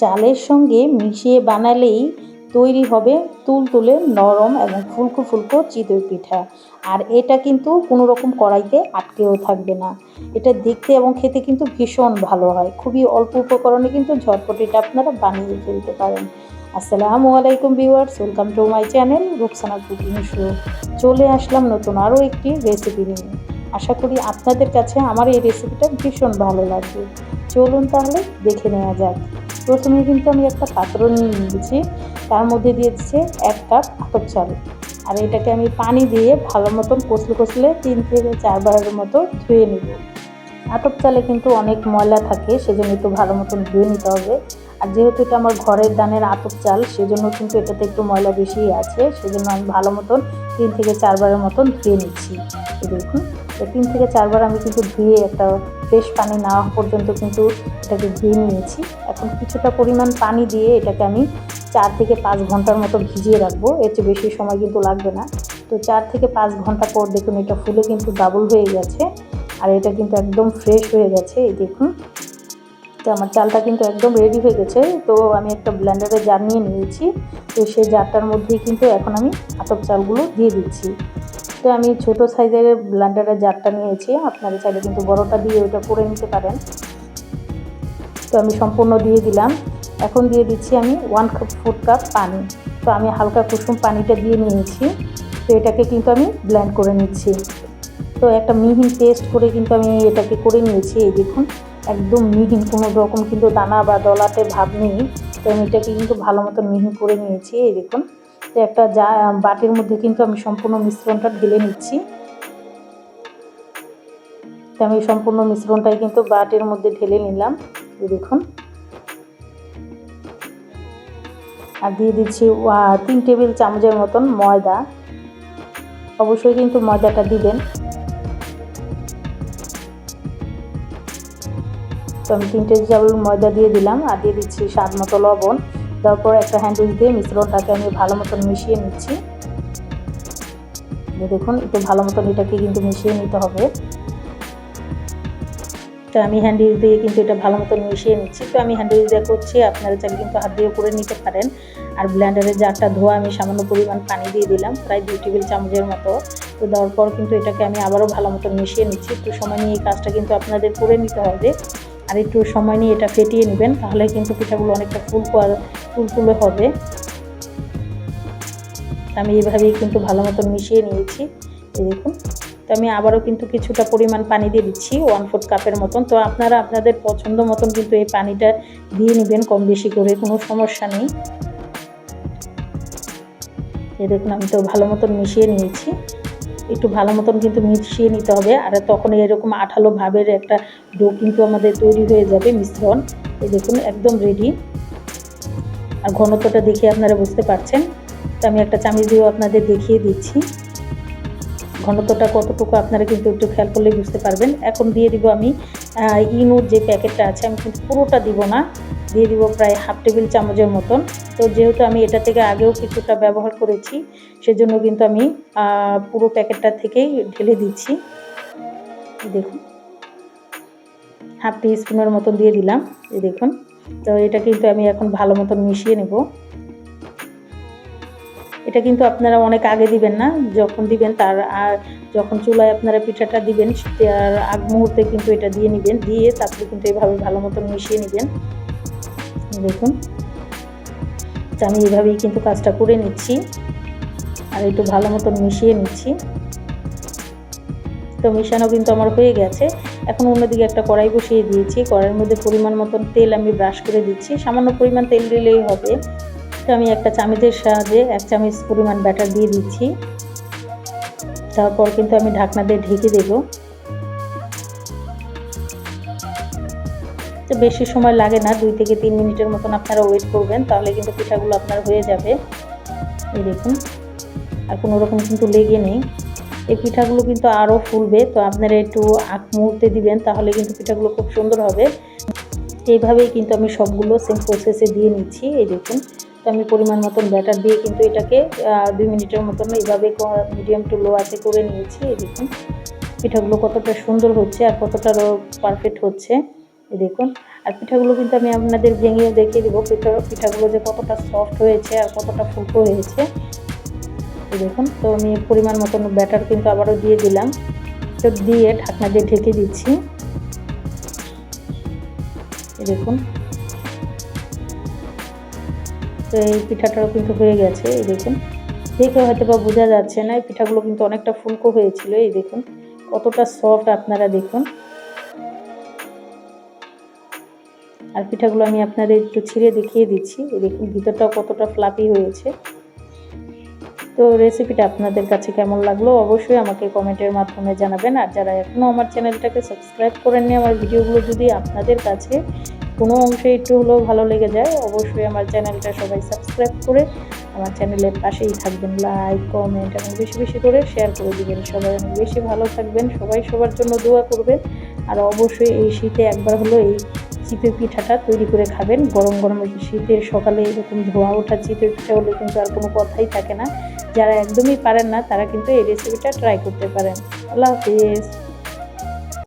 চালের সঙ্গে মিশিয়ে বানালেই তৈরি হবে তুলতুলে নরম এবং ফুলকো ফুলকো চিতই পিঠা। আর এটা কিন্তু কোনো রকম কড়াইতে আটকেও থাকবে না। এটা দেখতে এবং খেতে কিন্তু ভীষণ ভালো হয়। খুবই অল্প উপকরণে কিন্তু ঝটপট এটা আপনারা বানিয়ে ফেলতে পারেন। আসসালামু আলাইকুম viewers, welcome to my channel Rukhsana cooking show. চলে আসলাম নতুন আরও একটি রেসিপি নিয়ে। আশা করি আপনাদের কাছে আমার এই রেসিপিটা ভীষণ ভালো লাগবে। চলুন তাহলে দেখে নেওয়া যাক। প্রথমে কিন্তু আমি একটা পাত্র নিয়ে নিয়েছি। তার মধ্যে দিয়ে দিচ্ছে এক কাপ আতপ চাল। আর এটাকে আমি পানি দিয়ে ভালো মতন কষলে কষলে তিন থেকে চারবারের মতো ধুয়ে নেব। আতপ চালে কিন্তু অনেক ময়লা থাকে, সেজন্য একটু ভালো মতন ধুয়ে নিতে হবে। আর যেহেতু এটা আমার ঘরের দানের আতপ চাল, সেজন্য কিন্তু এটাতে একটু ময়লা বেশি আছে। সেজন্য আমি ভালো মতন তিন থেকে চারবারের মতন ধুয়ে নিচ্ছি। দেখুন। তিন থেকে চারবার আমি কিন্তু ধুয়ে একটা ফ্রেশ পানি নেওয়া পর্যন্ত কিন্তু এটাকে ধুয়ে নিয়েছি। এখন কিছুটা পরিমাণ পানি দিয়ে এটাকে আমি চার থেকে পাঁচ ঘণ্টার মতো ভিজিয়ে রাখব। এর চেয়ে বেশি সময় কিন্তু লাগবে না। তো চার থেকে পাঁচ ঘণ্টা পর দেখুন এটা ফুলে কিন্তু ডাবল হয়ে গেছে আর এটা কিন্তু একদম ফ্রেশ হয়ে গেছে। এই দেখুন। তো আমার চালটা কিন্তু একদম রেডি হয়ে গেছে। তো আমি একটা ব্ল্যান্ডারে জার নিয়ে নিয়েছি। তো সেই জারটার মধ্যেই কিন্তু এখন আমি আতপ চালগুলো দিয়ে দিচ্ছি। তো আমি ছোট সাইজের ব্ল্যান্ডারের জারটা নিয়েছি। আপনারা চাইলে কিন্তু বড়টা দিয়ে ওইটা করে নিতে পারেন। তো আমি সম্পূর্ণ দিয়ে দিলাম। এখন দিয়ে দিচ্ছি আমি ওয়ান কাপ ফুড কাপ পানি। তো আমি হালকা কুসুম পানিটা দিয়ে নিয়েছি। তো এটাকে কিন্তু আমি ব্ল্যান্ড করে নিচ্ছি। তো একটা মিহিন পেস্ট করে কিন্তু আমি এটাকে করে নিয়েছি। এই দেখুন, একদম মিহিন কোনো রকম কিন্তু দানা বা দলাতে ভাব নেই। তো আমি এটাকে কিন্তু ভালো মতো মিহিন করে নিয়েছি। এই দেখুন একটা যা, বাটির মধ্যে কিন্তু আমি সম্পূর্ণ মিশ্রণটা ঢেলে নিচ্ছি। তো আমি সম্পূর্ণ মিশ্রণটাই কিন্তু বাটির মধ্যে ঢেলে নিলাম দেখুন। আর দিয়ে দিচ্ছি তিন টেবিল চামচের মতন ময়দা। অবশ্যই কিন্তু ময়দাটা দিবেন। তো আমি তিনটে চাউল ময়দা দিয়ে দিলাম, আর দিয়ে দিচ্ছি স্বাদ মতো লবণ। তারপর একটা হ্যান্ডউইচ দিয়ে মিশ্রণটাকে আমি ভালো মতন মিশিয়ে নিচ্ছি। দেখুন, একটু ভালো মতন এটাকে কিন্তু মিশিয়ে নিতে হবে। তো আমি হ্যান্ডউইচ দিয়ে কিন্তু এটা ভালো মতন মিশিয়ে নিচ্ছি। তো আমি হ্যান্ডউইচ দিয়ে করছি, আপনারা চাইলে কিন্তু হাত দিয়ে করে নিতে পারেন। আর ব্ল্যান্ডারের জারটা ধোয়া আমি সামান্য পরিমাণ পানি দিয়ে দিলাম, প্রায় দুই টেবিল চামচের মতো। তো দেওয়ার পর কিন্তু এটাকে আমি আবারও ভালো মতন মিশিয়ে নিচ্ছি। একটু সময় নিয়ে এই কাজটা কিন্তু আপনাদের করে নিতে হবে। আর একটু সময় নিয়ে এটা ফেটিয়ে নেবেন, তাহলে কিন্তু পিঠাগুলো অনেকটা ফুল ফুলফুলে হবে। আমি এভাবেই কিন্তু ভালো মতন মিশিয়ে নিয়েছি, এই দেখুন। তো আমি আবারও কিন্তু কিছুটা পরিমাণ পানি দিয়ে দিচ্ছি ওয়ান ফোর্থ কাপের মতন। তো আপনারা আপনাদের পছন্দ মতন কিন্তু এই পানিটা দিয়ে নেবেন কম বেশি করে, কোনো সমস্যা নেই। এ দেখুন, আমি তো ভালো মতন মিশিয়ে নিয়েছি। একটু ভালো মতন কিন্তু মিশিয়ে নিতে হবে। আর তখন এরকম আঠালো ভাবের একটা ডো কিন্তু আমাদের তৈরি হয়ে যাবে মিশ্রণ। এই দেখুন, একদম রেডি আর ঘনত্বটা দেখে আপনারা বুঝতে পারছেন। তো আমি একটা চামিচ দিয়েও আপনাদের দেখিয়ে দিচ্ছি। ঘনত্বটা কতটুকু আপনারা কিন্তু একটু খেয়াল করলেই বুঝতে পারবেন। এখন দিয়ে দিব আমি ইনুর যে প্যাকেটটা আছে, আমি কিন্তু পুরোটা দিব না। দিয়ে দিব প্রায় হাফ টেবিল চামচের মতন। তো যেহেতু আমি এটা থেকে আগেও কিছুটা ব্যবহার করেছি, সেজন্য কিন্তু আমি পুরো প্যাকেটটা থেকেই ঢেলে দিচ্ছি। দেখুন, হাফ টি স্পুনের মতন দিয়ে দিলাম, এই দেখুন। তো এটা কিন্তু আমি এখন ভালো মতন মিশিয়ে নেব। এটা কিন্তু আপনারা অনেক আগে দিবেন না, যখন দিবেন তার আর যখন চুলায় আপনারা পিঠাটা দিবেন, তার আগ মুহূর্তে কিন্তু এটা দিয়ে নেবেন, দিয়ে তারপরে কিন্তু এভাবে ভালো মতন মিশিয়ে নেবেন। দেখুন। আমি এভাবেই কিন্তু কাজটা করে নিচ্ছি। আর একটু ভালো মতন মিশিয়ে নিচ্ছি। তো মিশানো কিন্তু আমার হয়ে গেছে। এখন অন্যদিকে একটা কড়াই বসিয়ে দিয়েছি। কড়াইয়ের মধ্যে পরিমাণ মতন তেল আমি ব্রাশ করে দিচ্ছি। সামান্য পরিমাণ তেল দিলেই হবে। তো আমি একটা চামচের সাহায্যে এক চামচ পরিমাণ ব্যাটার দিয়ে দিচ্ছি। তারপর কিন্তু আমি ঢাকনা দিয়ে ঢেকে দেবো। তো বেশি সময় লাগে না, দুই থেকে তিন মিনিটের মতন আপনারা ওয়েট করবেন, তাহলে কিন্তু পিঠাগুলো আপনার হয়ে যাবে। এই দেখুন, আর কোনো রকম কিন্তু লেগে নেই। এই পিঠাগুলো কিন্তু আরও ফুলবে, তো আপনারা একটু আগ মুহূর্তে দিবেন, তাহলে কিন্তু পিঠাগুলো খুব সুন্দর হবে। এইভাবেই কিন্তু আমি সবগুলো সেম প্রসেসে দিয়ে নিচ্ছি, এই দেখুন। তো আমি পরিমাণ মতন ব্যাটার দিয়ে কিন্তু এটাকে দুই মিনিটের মতন এইভাবে মিডিয়াম টু লো আছে করে নিয়েছি, এই দেখুন। পিঠাগুলো কতটা সুন্দর হচ্ছে আর কতটা পারফেক্ট হচ্ছে। দেখুন, আর পিঠাগুলো কিন্তু আমি আপনাদের ভেঙেও দেখিয়ে দেবো পিঠা, পিঠাগুলো যে কতটা সফট হয়েছে আর কতটা ফুলকো হয়েছে। দেখুন, তো আমি পরিমাণ মতন ব্যাটার কিন্তু আবারও দিয়ে দিলাম। তো দিয়ে ঢাকনা দিয়ে ঢেকে দিচ্ছি। দেখুন। তো এই পিঠাটাও কিন্তু হয়ে গেছে, এই দেখুন। দেখে হয়তো বা বোঝা যাচ্ছে না, এই পিঠাগুলো কিন্তু অনেকটা ফুলকো হয়েছিল, এই দেখুন। কতটা সফট আপনারা দেখুন। আর পিঠাগুলো আমি আপনাদের একটু ছিঁড়ে দেখিয়ে দিচ্ছি। দেখুন, ভিতরটাও কতটা ফ্লাপি হয়েছে। তো রেসিপিটা আপনাদের কাছে কেমন লাগল অবশ্যই আমাকে কমেন্টের মাধ্যমে জানাবেন। আর যারা এখনও আমার চ্যানেলটাকে সাবস্ক্রাইব করেননি, আমার ভিডিওগুলো যদি আপনাদের কাছে কোনো অংশে একটু হলেও ভালো লেগে যায়, অবশ্যই আমার চ্যানেলটা সবাই সাবস্ক্রাইব করে আমার চ্যানেলের পাশেই থাকবেন। লাইক কমেন্ট এবং বেশি বেশি করে শেয়ার করে দিবেন। সবাই অনেক বেশি ভালো থাকবেন। সবাই সবার জন্য দোয়া করবেন। আর অবশ্যই এই শীতে একবার হলো এই চিপে পিঠাটা তৈরি করে খাবেন। গরম গরম শীতের সকালে এরকম ধোয়া ওঠা চিপে পিঠা হলে কিন্তু আর কোনো কথাই থাকে না। যারা একদমই পারেন না, তারা কিন্তু এই রেসিপিটা ট্রাই করতে পারেন। আল্লাহ হাফিজ।